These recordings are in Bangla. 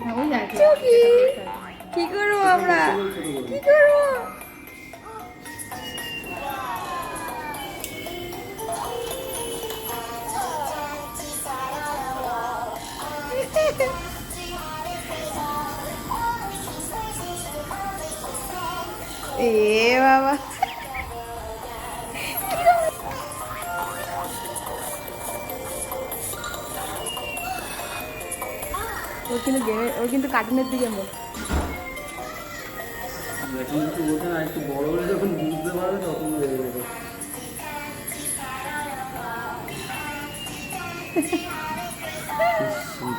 হ্যাঁ, ওই আর কি। চুকি কি করব আমরা কি করব এ বাবা ওর কিন্তু গেমে ওর কিন্তু কার্টুনের দিকে মুখ। এখন একটু বোঝে না একটু বড় হলে যখন বুঝতে পারবে তখন বেড়ে যাবে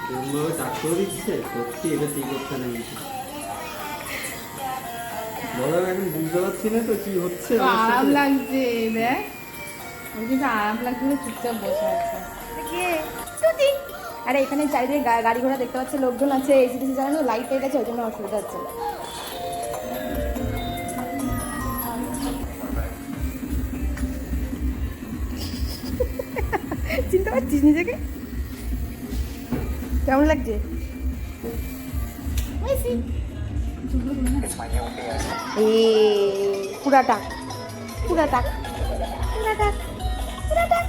কেমনভাবে ডাক্তার দিচ্ছে সত্যি এটা ঠিক বলো এখন বুঝতে পারছি না তো কি হচ্ছে আরাম লাগছে দেখ। কিন্তু আরাম লাগছে চুপচাপ বসে আছে। আরে এখানে চারিদিকে গাড়ি ঘোড়া দেখতে পাচ্ছে লোকজন আছে এসি টেসি চালানো লাইট টাইট আছে ওই জন্য অসুবিধা হচ্ছে। চিনতে পারছিস নিজেকে? কেমন লাগছে? এ পুরাটা পুরাটা পুরাটা পুরাটা।